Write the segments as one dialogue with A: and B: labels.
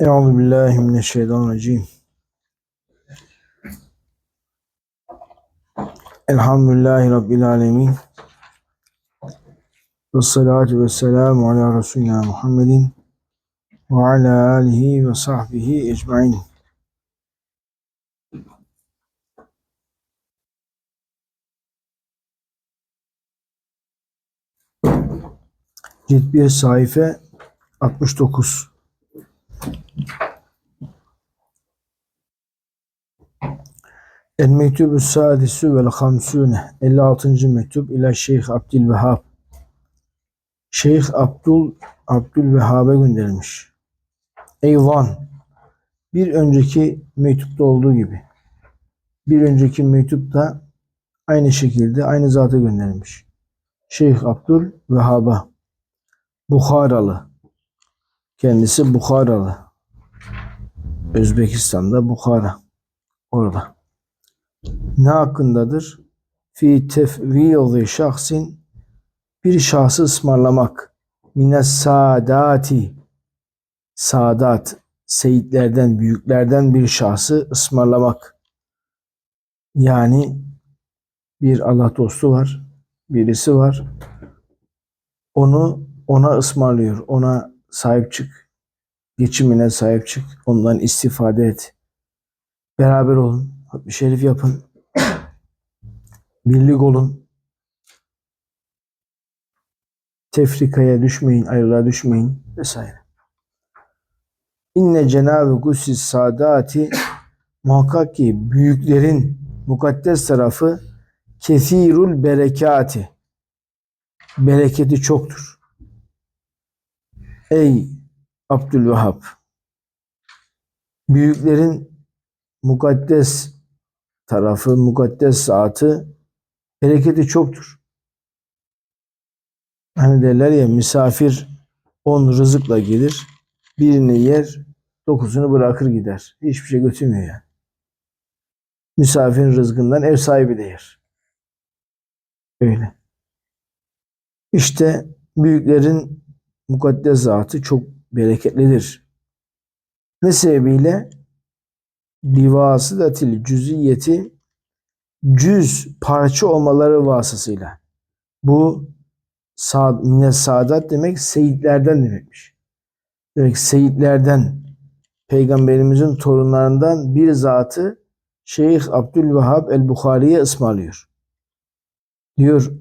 A: Euzu billahi mineşşeytanirracim. Elhamdülillahi Rabbil alemin. Ve salatu ve selamu ala Resulina Muhammedin ve ala alihi ve sahbihi ecmain. Cilt 1 sayfa 69. El mektubu sadisu vel hamsune 56. mektup ila Şeyh Abdülvehhab. Şeyh Abdul Abdülvehhab'e gönderilmiş. Eyvan bir önceki mektupta olduğu gibi bir önceki mektupta aynı şekilde aynı zata gönderilmiş. Şeyh Abdülvehhab'a Bukharalı kendisi Bukharalı Özbekistan'da Bukhara orada ne hakkındadır? Fi tefvidi şahsin bir şahsı ısmarlamak. Mine sadati sadat seyitlerden büyüklerden bir şahsı ısmarlamak. Yani bir Allah dostu var, birisi var. Onu ona ısmarlıyor. Ona sahip çık. Geçimine sahip çık. Ondan istifade et. Beraber olun. Bir şerif yapın. Birlik olun. Tefrikaya düşmeyin, ayrılığa düşmeyin vesaire. İnne cenab-ı gussis sadati muhakkak ki büyüklerin mukaddes tarafı kesirul berekati bereketi çoktur. Ey Abdülvehhab büyüklerin mukaddes tarafı, mukaddes saati bereketi çoktur. Hani derler ya misafir on rızıkla gelir, birini yer, dokuzunu bırakır gider. Hiçbir şey götürmüyor yani. Misafirin rızkından ev sahibi de yer. Öyle. İşte büyüklerin mukaddes zatı çok bereketlidir. Ne sebebiyle? Bivasıdatil cüziyeti cüz parça olmaları vasıtasıyla. Bu sad, mine saadat demek seyitlerden demekmiş. Demek seyitlerden peygamberimizin torunlarından bir zatı Şeyh Abdülvehhab el-Bukhari'ye ısmarlıyor. Diyor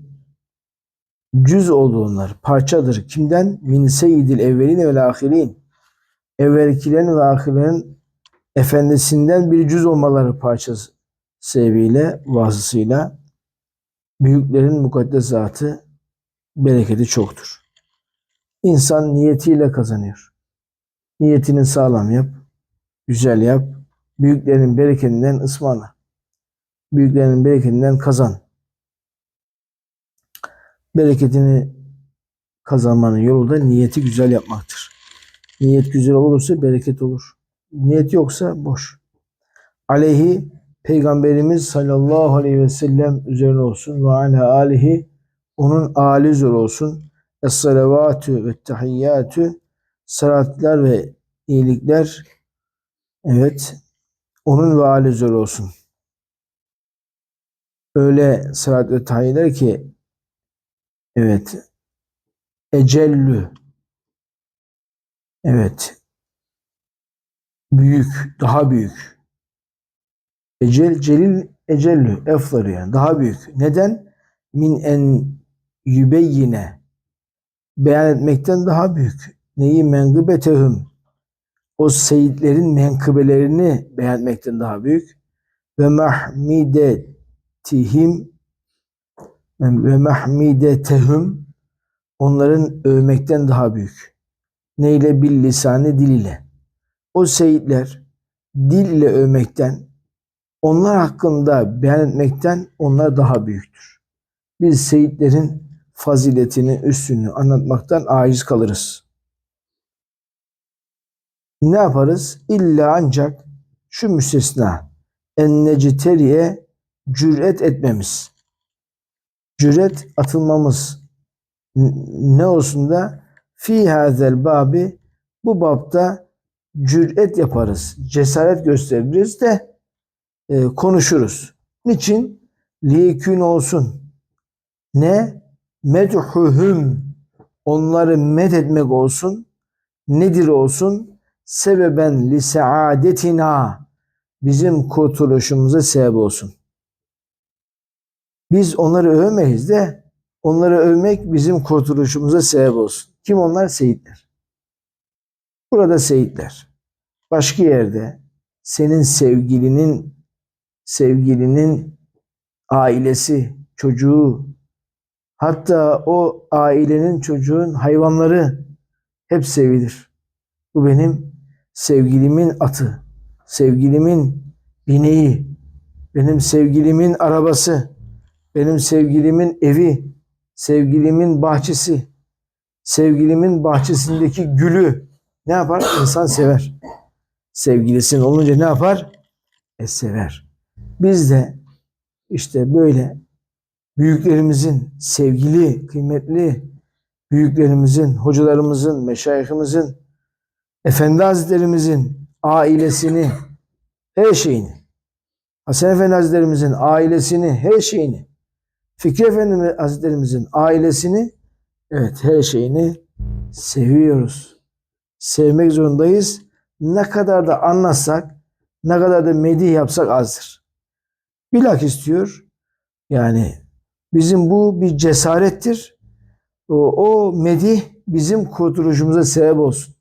A: cüz oldu onlar. Parçadır. Kimden? Min seyyidil evvelin ve ahirin. Evvelkilerin ve ahirlerin efendisinden bir cüz olmaları parçası sebebiyle, vasısıyla büyüklerin mukaddes zatı bereketi çoktur. İnsan niyetiyle kazanıyor. Niyetini sağlam yap, güzel yap. Büyüklerin bereketinden ısmarla. Büyüklerin bereketinden kazan. Bereketini kazanmanın yolu da niyeti güzel yapmaktır. Niyet güzel olursa bereket olur. Niyet yoksa boş. Aleyhi Peygamberimiz sallallahu aleyhi ve sellem üzerine olsun ve ala alihi onun âli üzere olsun. Es-salavatü ve tahiyyatü salatlar ve iyilikler evet onun ve âli üzere olsun. Öyle salat ve tahiyyeler ki evet ecellü evet büyük, daha büyük. Ecel, celil, ecellü, efları yani daha büyük. Neden? Min en yübeyyine beyan etmekten daha büyük. Neyi menkıbetehum o seyitlerin menkıbelerini beyan etmekten daha büyük. Ve mahmidetihim ve mahmidetehum onların övmekten daha büyük. Neyle? Bil lisanı dil ile. O seyitler dil ile övmekten, onlar hakkında beyan etmekten onlar daha büyüktür. Biz seyitlerin faziletini, üstünü anlatmaktan aciz kalırız. Ne yaparız? İlla ancak şu müstesna en necteriye cüret etmemiz. Cüret atılmamız ne olsun da fi hazel babi bu babda cüret yaparız, cesaret gösteririz de e, konuşuruz. Niçin? Liyekün olsun. Ne? Medhuhum. Onları med etmek olsun. Nedir olsun? Sebeben li saadetina. Bizim kurtuluşumuza sebep olsun. Biz onları övmeyiz de onları övmek bizim kurtuluşumuza sebep olsun. Kim onlar? Seyitler. Burada seyitler. Başka yerde senin sevgilinin sevgilinin ailesi, çocuğu, hatta o ailenin çocuğun hayvanları hep sevilir. Bu benim sevgilimin atı, sevgilimin bineği, benim sevgilimin arabası, benim sevgilimin evi, sevgilimin bahçesi, sevgilimin bahçesindeki gülü ne yapar? İnsan sever. Sevgilisinin olunca ne yapar? E sever. Biz de işte böyle büyüklerimizin, sevgili, kıymetli büyüklerimizin, hocalarımızın, meşayihimizin, efendi hazretlerimizin ailesini, her şeyini, Hasan Efendi hazretlerimizin ailesini, her şeyini, Fikri Efendi hazretlerimizin ailesini, evet her şeyini seviyoruz. Sevmek zorundayız. Ne kadar da anlatsak, ne kadar da medih yapsak azdır. Bilakis diyor, yani bizim bu bir cesarettir. O, o medih bizim kurtuluşumuza sebep olsun.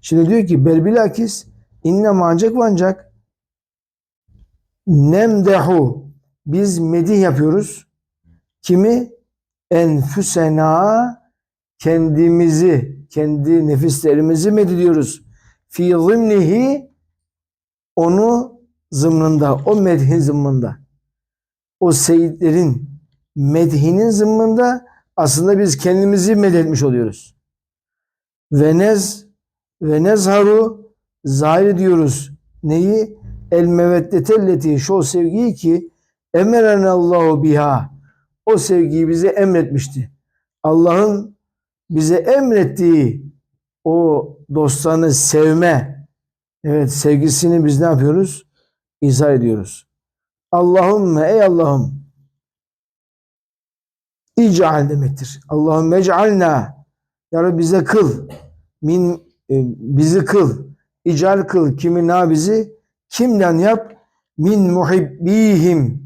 A: Şimdi diyor ki bel bilakis inne ancak ancak nemdehu biz medih yapıyoruz. Kimi? Enfüsena kendimizi, kendi nefislerimizi mediliyoruz. Fi zimnihi onu zımnında, o medhin zımnında. O seyitlerin medhinin zımnında aslında biz kendimizi medetmiş oluyoruz. Ve nez ve nezharu zahir diyoruz. Neyi? El meveddetelleti şu sevgiyi ki emerenallahu biha. O sevgiyi bize emretmişti. Allah'ın bize emrettiği o dostlarını sevme, evet sevgisini biz ne yapıyoruz? İzah ediyoruz. Allahümme ey Allah'ım İcal demektir. Allahümme ec'alna Ya Rabbi bize kıl. Min e, bizi kıl. İcal kıl. Kimi na bizi? Kimden yap? Min muhibbihim.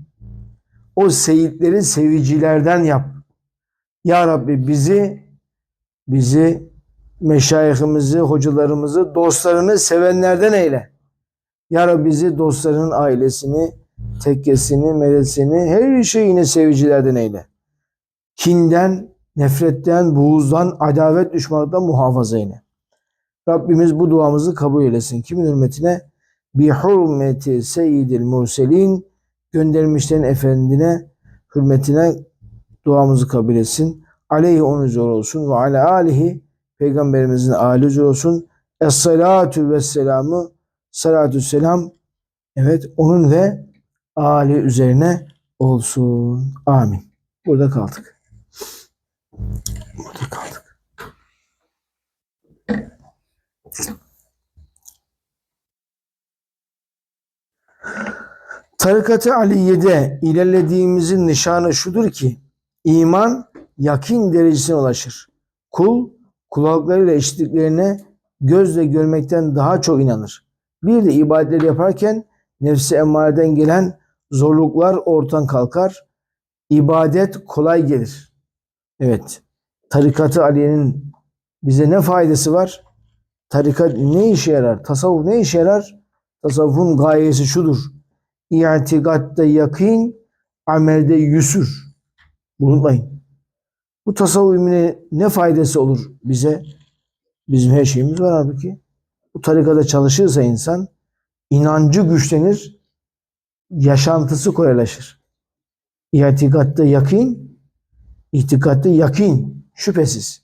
A: O seyitleri sevicilerden yap. Ya Rabbi bizi bizi meşayihimizi, hocalarımızı, dostlarını sevenlerden eyle. Ya Rabbi bizi dostlarının ailesini, tekkesini, medesini, her şeyini sevicilerden eyle kinden, nefretten, buğuzdan, adavet, düşmanlıktan muhafaza eyle. Rabbimiz bu duamızı kabul eylesin. Kimin hürmetine? Bi hurmeti seyyidil murselin göndermişlerin efendine hürmetine duamızı kabul etsin. Aleyhi onun üzere olsun ve ala alihi peygamberimizin âli üzere olsun. Es-salatu ve selamı salatü selam evet onun ve âli üzerine olsun. Amin. Burada kaldık. Burada kaldık. Tarikat-ı Aliye'de ilerlediğimizin nişanı şudur ki iman yakin derecesine ulaşır. Kul kulaklarıyla işittiklerine gözle görmekten daha çok inanır. Bir de ibadetleri yaparken nefsi emmareden gelen zorluklar ortadan kalkar. İbadet kolay gelir. Evet. Tarikatı Aliye'nin bize ne faydası var? Tarikat ne işe yarar? Tasavvuf ne işe yarar? Tasavvufun gayesi şudur. İ'tikatta yakin, amelde yüsür. Unutmayın. Bu tasavvuf ilmine ne faydası olur bize? Bizim her şeyimiz var halbuki. Bu tarikada çalışırsa insan inancı güçlenir, yaşantısı kolaylaşır. İtikatta yakin, itikatta yakin şüphesiz.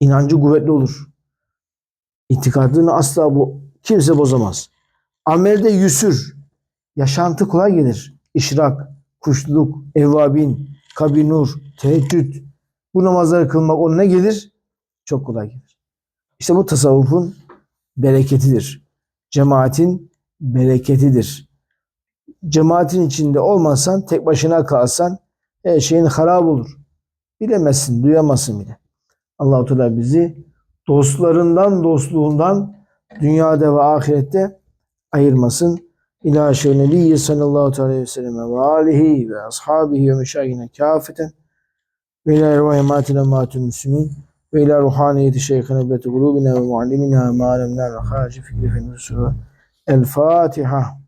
A: İnancı kuvvetli olur. İtikadını asla bu kimse bozamaz. Amelde yüsür. Yaşantı kolay gelir. İşrak, kuşluluk, evvabin, kabinur, teheccüd. Bu namazları kılmak ona ne gelir? Çok kolay gelir. İşte bu tasavvufun bereketidir. Cemaatin bereketidir. Cemaatin içinde olmasan, tek başına kalsan her şeyin harap olur. Bilemezsin, duyamazsın bile. Allah-u Teala bizi dostlarından, dostluğundan dünyada ve ahirette ayırmasın. İlâ şehr nebiyyi sallallahu aleyhi ve sellem ve alihi ve ashabihi ve meşayihine kâfeten ve ilâ ervâhi mâtine mâtül müslümin ve ilâ ruhaniyeti şeyhine beti kulûbina ve muallimina mâ lemnâ ve hâci fikri fe El Fatiha.